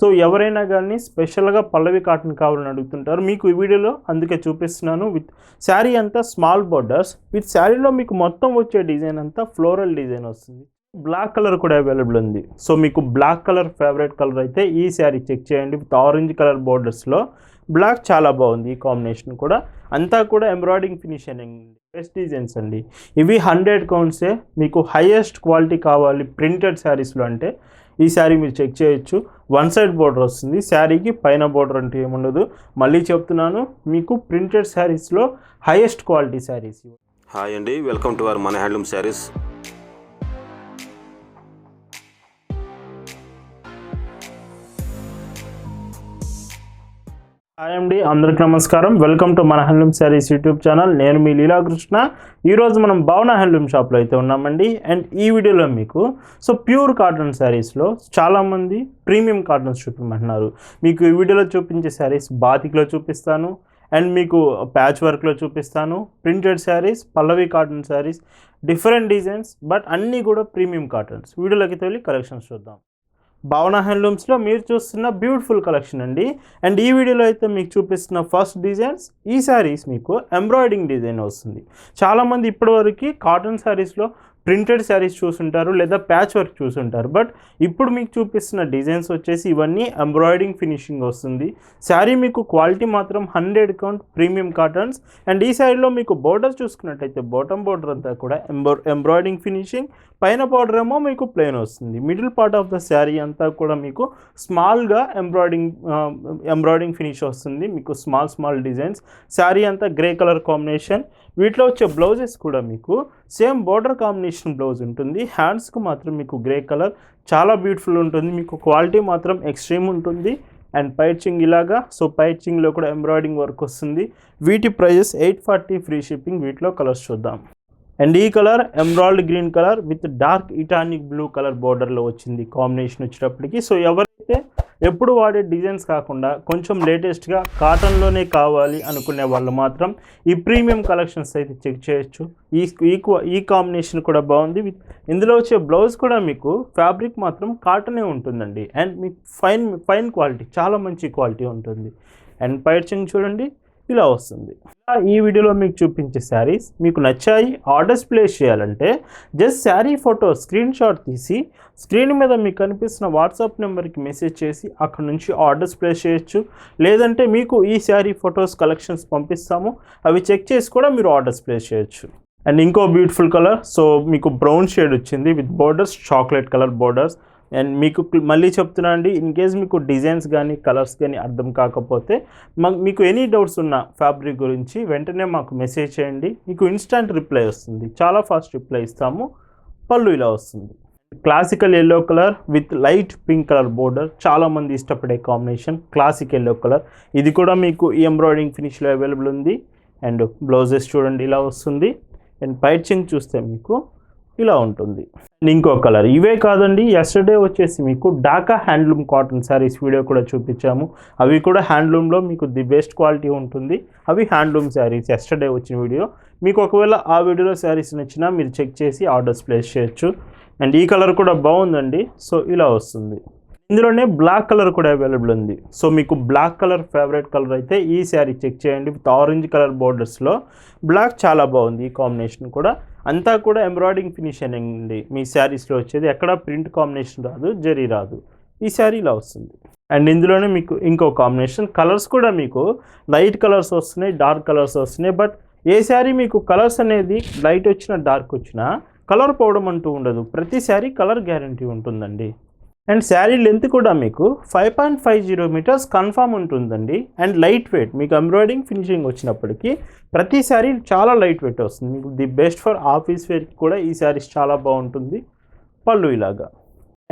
So ఎవరైనా కానీ స్పెషల్గా పల్లవి కాటన్ కావాలని అడుగుతుంటారు. మీకు ఈ వీడియోలో అందుకే చూపిస్తున్నాను. విత్ శారీ అంతా స్మాల్ బోర్డర్స్. విత్ శారీలో మీకు మొత్తం వచ్చే డిజైన్ అంతా ఫ్లోరల్ డిజైన్ వస్తుంది. బ్లాక్ కలర్ కూడా అవైలబుల్ ఉంది. సో మీకు బ్లాక్ కలర్ ఫేవరెట్ కలర్ అయితే ఈ శారీ చెక్ చేయండి. విత్ ఆరెంజ్ కలర్ బోర్డర్స్లో బ్లాక్ చాలా బాగుంది ఈ కాంబినేషన్ కూడా. అంతా కూడా ఎంబ్రాయిడింగ్ ఫినిషింగ్ బెస్ట్ డిజైన్స్ అండి. ఇవి హండ్రెడ్ కౌంట్సే. మీకు హైయెస్ట్ క్వాలిటీ కావాలి ప్రింటెడ్ శారీస్లో అంటే ఈ శారీ మీరు చెక్ చేయొచ్చు. వన్ సైడ్ బోర్డర్ వస్తుంది. శారీకి పైన బోర్డర్ అంటే ఏముండదు మళ్ళీ చెప్తున్నాను మీకు ప్రింటెడ్ శారీస్లో హైయెస్ట్ క్వాలిటీ శారీస్ హాయ్ అండి వెల్కమ్ టు అవర్ మన హ్యాండ్లూమ్ శారీస్. హాయ్ అండి అందరికి నమస్కారం. వెల్కమ్ టు మన హ్యాండ్లూమ్ శారీస్ యూట్యూబ్ ఛానల్ నేను మీ లీలాకృష్ణ ఈరోజు మనం భావన హ్యాండ్లూమ్ షాప్లో అయితే ఉన్నామండి. అండ్ ఈ వీడియోలో మీకు సో ప్యూర్ కాటన్ శారీస్లో చాలామంది ప్రీమియం కాటన్స్ చూపించమంటున్నారు. మీకు ఈ వీడియోలో చూపించే శారీస్ బాతిక్లో చూపిస్తాను. అండ్ మీకు ప్యాచ్ వర్క్లో చూపిస్తాను. Printed sarees Pallavi cotton sarees different designs but అన్నీ కూడా ప్రీమియం కాటన్స్ వీడియోలోకి వెళ్ళి కలెక్షన్స్ చూద్దాం. భావన హ్యాండ్లూమ్స్లో మీరు చూస్తున్న బ్యూటిఫుల్ కలెక్షన్ అండి. అండ్ ఈ వీడియోలో అయితే మీకు చూపిస్తున్న ఫస్ట్ డిజైన్స్ ఈ శారీస్ మీకు ఎంబ్రాయిడింగ్ డిజైన్ వస్తుంది. చాలామంది ఇప్పటివరకు కాటన్ శారీస్లో ప్రింటెడ్ శారీస్ చూసుంటారు లేదా ప్యాచ్ వర్క్ చూసుంటారు. బట్ ఇప్పుడు మీకు చూపిస్తున్న డిజైన్స్ వచ్చేసి ఇవన్నీ ఎంబ్రాయిడింగ్ ఫినిషింగ్ వస్తుంది. శారీ మీకు క్వాలిటీ మాత్రం hundred count premium cottons. And ఈ శారీలో మీకు బోర్డర్ చూసుకున్నట్టయితే బాటమ్ బోర్డర్ అంతా కూడా ఎంబ్రో ఎంబ్రాయిడింగ్ ఫినిషింగ్. పైన బార్డర్ ఏమో మీకు ప్లెయిన్ వస్తుంది. Middle part of the saree అంతా కూడా మీకు స్మాల్గా ఎంబ్రాయిడింగ్ ఎంబ్రాయిడింగ్ ఫినిష్ వస్తుంది. మీకు స్మాల్ స్మాల్ డిజైన్స్. శారీ అంతా గ్రే కలర్ కాంబినేషన్. వీటిలో వచ్చే బ్లౌజెస్ కూడా మీకు సేమ్ బార్డర్ కాంబినేషన్ బ్లౌజ్ ఉంటుంది. హ్యాండ్స్కి మాత్రం మీకు గ్రే కలర్ చాలా బ్యూటిఫుల్ ఉంటుంది. మీకు క్వాలిటీ మాత్రం ఎక్స్ట్రీమ్ ఉంటుంది. అండ్ పైచింగ్ ఇలాగా సో పైచింగ్లో కూడా ఎంబ్రాయిడింగ్ వర్క్ వస్తుంది. వీటి prices eight forty free shipping వీటిలో కలర్స్ చూద్దాం. అండ్ ఈ colour embroidered green colour with dark ఇటానిక్ blue colour బోర్డర్లో వచ్చింది కాంబినేషన్ వచ్చేటప్పటికి. సో ఎవరైతే ఎప్పుడు వాడే డిజైన్స్ కాకుండా కొంచెం లేటెస్ట్గా కాటన్లోనే కావాలి అనుకునే వాళ్ళు మాత్రం ఈ ప్రీమియం కలెక్షన్స్ అయితే చెక్ చేయొచ్చు. ఈ ఈ ఈ కాంబినేషన్ కూడా బాగుంది. ఇందులో వచ్చే బ్లౌజ్ కూడా మీకు ఫ్యాబ్రిక్ మాత్రం కాటనే ఉంటుందండి. అండ్ మీకు ఫైన్ ఫైన్ క్వాలిటీ చాలా మంచి క్వాలిటీ ఉంటుంది. అండ్ పైర్చింగ్ చూడండి. ఇలా వస్తుంది. ఈ వీడియోలో మీకు చూపించే శారీస్ మీకు నచ్చాయి ఆర్డర్స్ ప్లేస్ చేయాలంటే just sari photo screenshot తీసి స్క్రీన్ మీద మీకు కనిపిస్తున్న వాట్సాప్ నెంబర్కి మెసేజ్ చేసి అక్కడ నుంచి ఆర్డర్స్ ప్లేస్ చేయొచ్చు. లేదంటే మీకు ఈ శారీ ఫొటోస్ కలెక్షన్స్ పంపిస్తాము అవి చెక్ చేసి కూడా మీరు ఆర్డర్స్ ప్లేస్ చేయొచ్చు. అండ్ ఇంకో బ్యూటిఫుల్ కలర్ సో మీకు బ్రౌన్ షేడ్ వచ్చింది with borders chocolate colour borders and మీకు మళ్ళీ చెప్తున్నా అండి ఇన్ కేస్ మీకు డిజైన్స్ కానీ కలర్స్ కానీ అర్థం కాకపోతే మా- మీకు ఎనీ డౌట్స్ ఉన్న ఫ్యాబ్రిక్ గురించి వెంటనే మాకు మెసేజ్ చేయండి. మీకు ఇన్స్టంట్ రిప్లై వస్తుంది. చాలా ఫాస్ట్ రిప్లై ఇస్తాము. పళ్ళు ఇలా వస్తుంది. Classical yellow colour with light pink colour border చాలామంది ఇష్టపడే కాంబినేషన్ క్లాసిక్ ఎల్లో కలర్ ఇది కూడా మీకు ఈ ఎంబ్రాయిడింగ్ ఫినిష్లో అవైలబుల్ ఉంది. అండ్ బ్లౌజెస్ చూడండి ఇలా వస్తుంది. అండ్ పైచింగ్ చూస్తే మీకు ఇలా ఉంటుంది. ఇంకో కలర్. ఇవే కాదండి ఎస్టర్డే వచ్చేసి మీకు Dhaka handloom cotton sarees video కూడా చూపించాము. అవి కూడా హ్యాండ్లూమ్లో మీకు ది బెస్ట్ క్వాలిటీ ఉంటుంది. అవి హ్యాండ్లూమ్ శారీస్ ఎస్టర్డే వచ్చిన వీడియో. మీకు ఒకవేళ ఆ వీడియోలో శారీస్ నచ్చినా మీరు చెక్ చేసి ఆర్డర్స్ ప్లేస్ చేయొచ్చు. అండ్ ఈ కలర్ కూడా బాగుందండి. సో ఇలా వస్తుంది. ఇందులోనే బ్లాక్ కలర్ కూడా అవైలబుల్ ఉంది. సో మీకు బ్లాక్ కలర్ ఫేవరెట్ కలర్ అయితే ఈ శారీ చెక్ చేయండి. విత్ ఆరెంజ్ కలర్ బోర్డర్స్లో బ్లాక్ చాలా బాగుంది ఈ కాంబినేషన్ కూడా. అంతా కూడా ఎంబ్రాయిడింగ్ ఫినిషింగ్ అండి మీ శారీస్లో వచ్చేది. ఎక్కడ ప్రింట్ కాంబినేషన్ రాదు జరీ రాదు. ఈ శారీ ఇలా వస్తుంది. అండ్ ఇందులోనే మీకు ఇంకో కాంబినేషన్. కలర్స్ కూడా మీకు లైట్ కలర్స్ వస్తున్నాయి డార్క్ కలర్స్ వస్తున్నాయి. బట్ ఏ శారీ మీకు కలర్స్ అనేది లైట్ వచ్చినా డార్క్ వచ్చినా కలర్ పోవడం అంటూ ఉండదు. ప్రతి శారీ కలర్ గ్యారంటీ ఉంటుందండి. అండ్ శారీ లెంత్ కూడా మీకు five point five zero metres confirm ఉంటుందండి. అండ్ లైట్ వెయిట్ మీకు ఎంబ్రాయిడింగ్ ఫినిషింగ్ వచ్చినప్పటికీ ప్రతి శారీ చాలా లైట్ వెయిట్ వస్తుంది. మీకు ది బెస్ట్ ఫర్ ఆఫీస్ వేర్కి కూడా ఈ శారీస్ చాలా బాగుంటుంది. పళ్ళు ఇలాగా.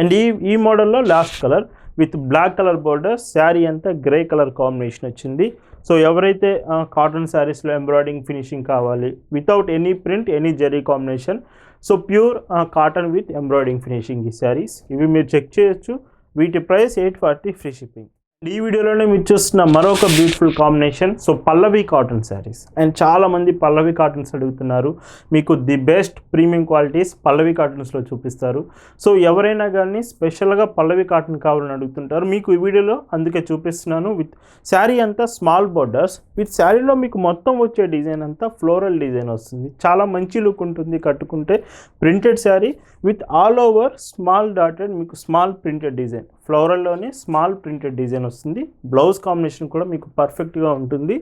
అండ్ ఈ ఈ మోడల్లో last colour with black colour border saree అంతా గ్రే కలర్ కాంబినేషన్ వచ్చింది. సో ఎవరైతే కాటన్ శారీస్లో ఎంబ్రాయిడింగ్ ఫినిషింగ్ కావాలి without any print any zari combination so pure cotton with embroidering finishing ఈ శారీస్ ఇవి మీరు చెక్ చేయొచ్చు వీటి price eight forty free shipping ఈ వీడియోలోనే మీరు చూస్తున్న మరొక beautiful combination so Pallavi cotton sarees and చాలామంది పల్లవి కాటన్స్ అడుగుతున్నారు. మీకు the best premium qualities Pallavi కాటన్స్లో చూపిస్తారు. సో ఎవరైనా కానీ స్పెషల్గా పల్లవి కాటన్ కావాలని అడుగుతుంటారు. మీకు ఈ వీడియోలో అందుకే చూపిస్తున్నాను. విత్ శారీ అంతా స్మాల్ బోర్డర్స్ విత్ శారీలో మీకు మొత్తం వచ్చే డిజైన్ అంతా ఫ్లోరల్ డిజైన్ వస్తుంది. చాలా మంచి లుక్ ఉంటుంది కట్టుకుంటే. Printed saree with all over small dotted మీకు స్మాల్ ప్రింటెడ్ డిజైన్ ఫ్లోరల్లోనే స్మాల్ ప్రింటెడ్ డిజైన్ వస్తుంది. బ్లౌజ్ కాంబినేషన్ కూడా మీకు పర్ఫెక్ట్గా ఉంటుంది.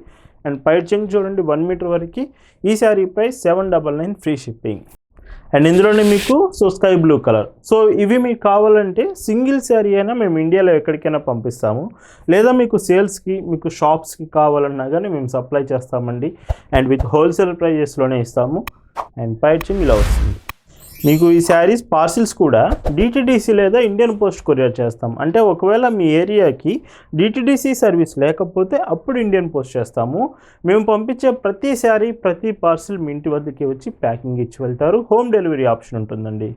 అండ్ పైట్ చెంగ్ చూడండి వన్ మీటర్ వరకు. ఈ శారీపై seven double nine free shipping. And ఇందులోనే మీకు so sky blue colour. So ఇవి మీకు కావాలంటే సింగిల్ శారీ అయినా మేము ఇండియాలో ఎక్కడికైనా పంపిస్తాము. లేదా మీకు సేల్స్కి మీకు షాప్స్కి కావాలన్నా కానీ మేము సప్లై చేస్తామండి. అండ్ విత్ హోల్సేల్ ప్రైజెస్లోనే ఇస్తాము. అండ్ పైచింగ్ ఇలా వస్తుంది. మీకు ఈ శారీస్ పార్సిల్స్ కూడా డిటిడిసి లేదా ఇండియన్ పోస్ట్ కొరియర్ చేస్తాం. అంటే ఒకవేళ మీ ఏరియాకి డిటిడిసి సర్వీస్ లేకపోతే అప్పుడు ఇండియన్ పోస్ట్ చేస్తాము. మేము పంపించే ప్రతి శారీ ప్రతి పార్సిల్ మీ ఇంటి వద్దకి వచ్చి ప్యాకింగ్ ఇచ్చి వెళ్తారు. హోమ్ డెలివరీ ఆప్షన్ ఉంటుందండి.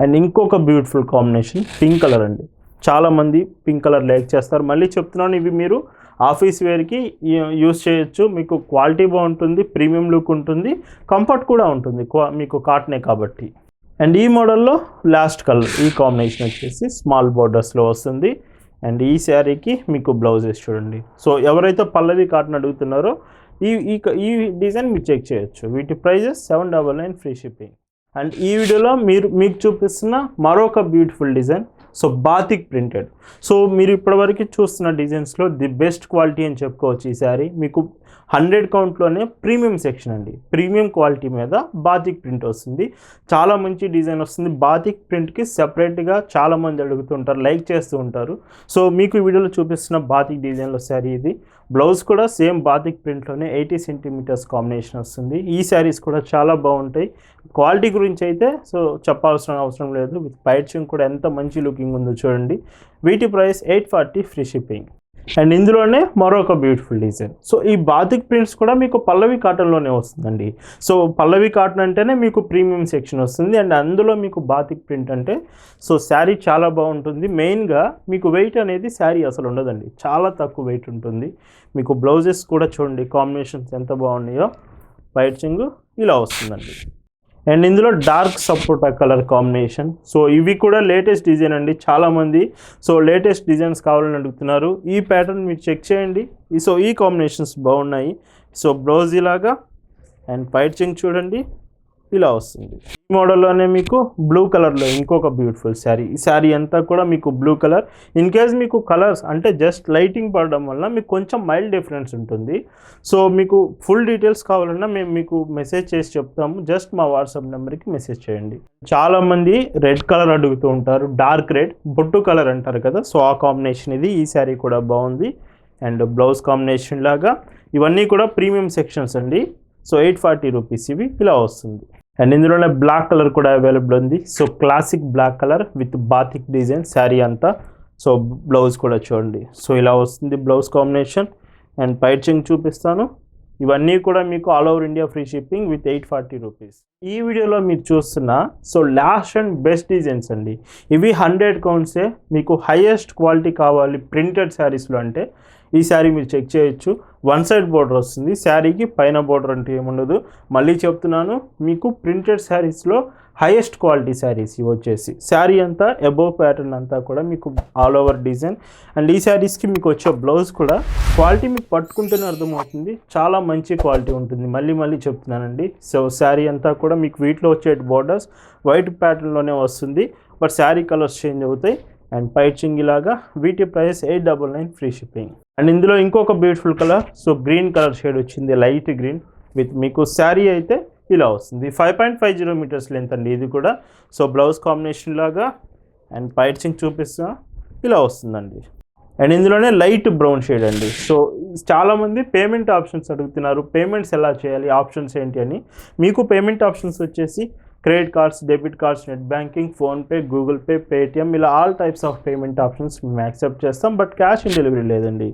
అండ్ ఇంకొక బ్యూటిఫుల్ కాంబినేషన్ పింక్ కలర్ అండి. చాలామంది పింక్ కలర్ లైక్ చేస్తారు. మళ్ళీ చెప్తున్నాను ఇవి మీరు ఆఫీస్ వేర్కి యూస్ చేయొచ్చు. మీకు క్వాలిటీ బాగుంటుంది ప్రీమియం లుక్ ఉంటుంది కంఫర్ట్ కూడా ఉంటుంది. క్వా- మీకు కాటనే కాబట్టి. అండ్ ఈ మోడల్లో లాస్ట్ కలర్ ఈ కాంబినేషన్ వచ్చేసి స్మాల్ బోర్డర్స్లో వస్తుంది. అండ్ ఈ శారీకి మీకు బ్లౌజెస్ చూడండి. సో ఎవరైతే పల్లవి కాటన్ అడుగుతున్నారో ఈ ఈ క- ఈ డిజైన్ మీరు చెక్ చేయొచ్చు. వీటి prices seven double nine free shipping and ఈ వీడియోలో మీరు మీకు చూపిస్తున్న మరొక beautiful design so batik printed so మీరు ఇప్పటివరకు చూస్తున్న డిజైన్స్లో ది బెస్ట్ క్వాలిటీ అని చెప్పుకోవచ్చు ఈసారి మీకు హండ్రెడ్ కౌంట్లోనే ప్రీమియం సెక్షన్ అండి. ప్రీమియం క్వాలిటీ మీద బాతిక్ ప్రింట్ వస్తుంది. చాలా మంచి డిజైన్ వస్తుంది. బాతిక్ ప్రింట్కి సెపరేట్గా చాలామంది అడుగుతుంటారు లైక్ చేస్తూ ఉంటారు. సో మీకు ఈ వీడియోలో చూపిస్తున్న బాతిక్ డిజైన్లో శారీ ఇది. బ్లౌజ్ కూడా సేమ్ బాతిక్ ప్రింట్లోనే ఎయిటీ సెంటీమీటర్స్ కాంబినేషన్ వస్తుంది. ఈ శారీస్ కూడా చాలా బాగుంటాయి. క్వాలిటీ గురించి అయితే సో చెప్పాల్సిన అవసరం లేదు. విత్ పైచింగ్ కూడా ఎంత మంచి లుకింగ్ ఉందో చూడండి. వీటి price eight forty free shipping. And ఇందులోనే మరొక బ్యూటిఫుల్ డిజైన్ సో ఈ బాతిక్ ప్రింట్స్ కూడా మీకు పల్లవి కాటన్లోనే వస్తుందండి. సో పల్లవి కాటన్ అంటేనే మీకు ప్రీమియం సెక్షన్ వస్తుంది. అండ్ అందులో మీకు బాతిక్ ప్రింట్ అంటే సో శారీ చాలా బాగుంటుంది. మెయిన్గా మీకు వెయిట్ అనేది శారీ అసలు ఉండదండి. చాలా తక్కువ వెయిట్ ఉంటుంది. మీకు బ్లౌజెస్ కూడా చూడండి కాంబినేషన్స్ ఎంత బాగున్నాయో. పైచింగ్ ఇలా వస్తుందండి. అండ్ ఇందులో dark sapota colour combination so ఇవి కూడా లేటెస్ట్ డిజైన్ అండి చాలామంది. సో లేటెస్ట్ డిజైన్స్ కావాలని అడుగుతున్నారు. ఈ ప్యాటర్న్ మీరు చెక్ చేయండి. ఈ- సో ఈ కాంబినేషన్స్ బాగున్నాయి. సో బ్లౌజ్ ఇలాగా అండ్ పైచింగ్ చూడండి. ఇలా వస్తుంది. ఈ మోడల్లోనే మీకు బ్లూ కలర్లో ఇంకొక బ్యూటిఫుల్ శారీ ఈ శారీ అంతా కూడా మీకు బ్లూ కలర్. ఇన్ కేస్ మీకు కలర్స్ అంటే జస్ట్ లైటింగ్ పడడం వల్ల మీకు కొంచెం మైల్డ్ డిఫరెన్స్ ఉంటుంది. సో మీకు ఫుల్ డీటెయిల్స్ కావాలన్నా మేము మీకు మెసేజ్ చేసి చెప్తాము. జస్ట్ మా వాట్సాప్ నెంబర్కి మెసేజ్ చేయండి. చాలామంది రెడ్ కలర్ అడుగుతూ ఉంటారు. డార్క్ రెడ్ బొట్టు కలర్ అంటారు కదా. సో ఆ కాంబినేషన్ ఇది. ఈ శారీ కూడా బాగుంది. అండ్ బ్లౌజ్ కాంబినేషన్ లాగా. ఇవన్నీ కూడా ప్రీమియం సెక్షన్స్ అండి. సో ఎయిట్ ఫార్టీ రూపీస్ ఇవి ఇలా వస్తుంది. అండ్ ఇందులోనే బ్లాక్ కలర్ కూడా అవైలబుల్ ఉంది. So classic black colour with batik design sari అంతా. సో బ్లౌజ్ కూడా చూడండి. సో ఇలా వస్తుంది బ్లౌజ్ కాంబినేషన్. అండ్ పైచింగ్ చూపిస్తాను. ఇవన్నీ కూడా మీకు all over India free shipping with eight forty rupees ఈ వీడియోలో మీరు చూస్తున్న so last and best designs అండి. ఇవి హండ్రెడ్ కౌంట్సే మీకు హైయెస్ట్ క్వాలిటీ కావాలి ప్రింటెడ్ శారీస్లో అంటే ఈ శారీ మీరు చెక్ చేయొచ్చు. వన్ సైడ్ బోర్డర్ వస్తుంది శారీకి పైన బోర్డర్ అంటే ఏముండదు. మళ్ళీ చెప్తున్నాను మీకు ప్రింటెడ్ శారీస్లో హైయెస్ట్ క్వాలిటీ శారీస్ ఇవి వచ్చేసి. శారీ అంతా అబోవ్ ప్యాటర్న్ అంతా కూడా మీకు ఆల్ ఓవర్ డిజైన్ అండ్ ఈ శారీస్కి మీకు వచ్చే బ్లౌజ్ కూడా క్వాలిటీ మీకు పట్టుకుంటేనే అర్థమవుతుంది. చాలా మంచి క్వాలిటీ ఉంటుంది. మళ్ళీ మళ్ళీ చెప్తున్నానండి. సో శారీ అంతా కూడా మీకు వీటిలో వచ్చే బోర్డర్స్ వైట్ ప్యాటర్న్లోనే వస్తుంది. బట్ శారీ కలర్స్ చేంజ్ అవుతాయి. అండ్ పైచింగ్ ఇలాగా వీటి price eight double nine free shipping and ఇందులో ఇంకొక beautiful colour so green colour shade వచ్చింది లైట్ గ్రీన్ విత్ మీకు శారీ అయితే ఇలా వస్తుంది. Five point five zero metres length అండి ఇది కూడా. సో బ్లౌజ్ కాంబినేషన్ లాగా అండ్ పైట్సింగ్ చూపిస్తా. ఇలా వస్తుందండి. అండ్ ఇందులోనే లైట్ బ్రౌన్ షేడ్ అండి. సో చాలామంది పేమెంట్ ఆప్షన్స్ అడుగుతున్నారు. పేమెంట్స్ ఎలా చేయాలి? ఆప్షన్స్ ఏంటి అని. మీకు పేమెంట్ ఆప్షన్స్ వచ్చేసి credit cards debit cards net banking PhonePe Google Pay Paytm ఇలా all types of payment options మేము యాక్సెప్ట్ చేస్తాం. బట్ క్యాష్ ఆన్ డెలివరీ లేదండి.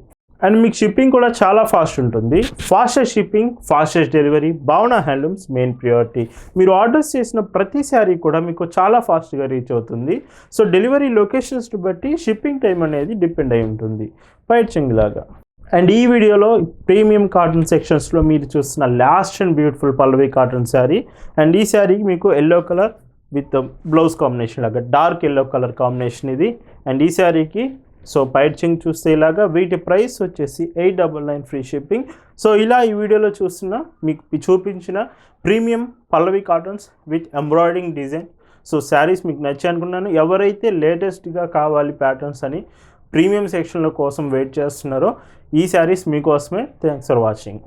అండ్ మీకు షిప్పింగ్ కూడా చాలా ఫాస్ట్ ఉంటుంది. Fastest shipping fastest delivery Bhavana handlooms main priority మీరు orders చేసిన ప్రతి శారీ కూడా మీకు చాలా ఫాస్ట్గా రీచ్ అవుతుంది. సో డెలివరీ లొకేషన్స్ బట్టి షిప్పింగ్ టైం అనేది డిపెండ్ అయి ఉంటుంది. పైచింగ్ లాగా అండ్ ఈ వీడియోలో ప్రీమియం కాటన్ సెక్షన్స్లో మీరు చూస్తున్న last and beautiful Pallavi cotton sari and ఈ శారీకి మీకు yellow colour with blouse combination లాగా డార్క్ ఎల్లో కలర్ కాంబినేషన్ ఇది. అండ్ ఈ శారీకి సో పైచింగ్ చూస్తే ఇలాగా వీటి ప్రైస్ వచ్చేసి eight double nine free shipping. So ఇలా ఈ వీడియోలో చూస్తున్న మీకు చూపించిన premium Pallavi cottons with embroidering design. So saris మీకు నచ్చి అనుకున్నాను. ఎవరైతే లేటెస్ట్గా కావాలి ప్యాటర్న్స్ అని ప్రీమియం సెక్షన్ల కోసం వెయిట్ చేస్తున్నారో ఈ శారీస్ మీకోసమే. Thanks for watching.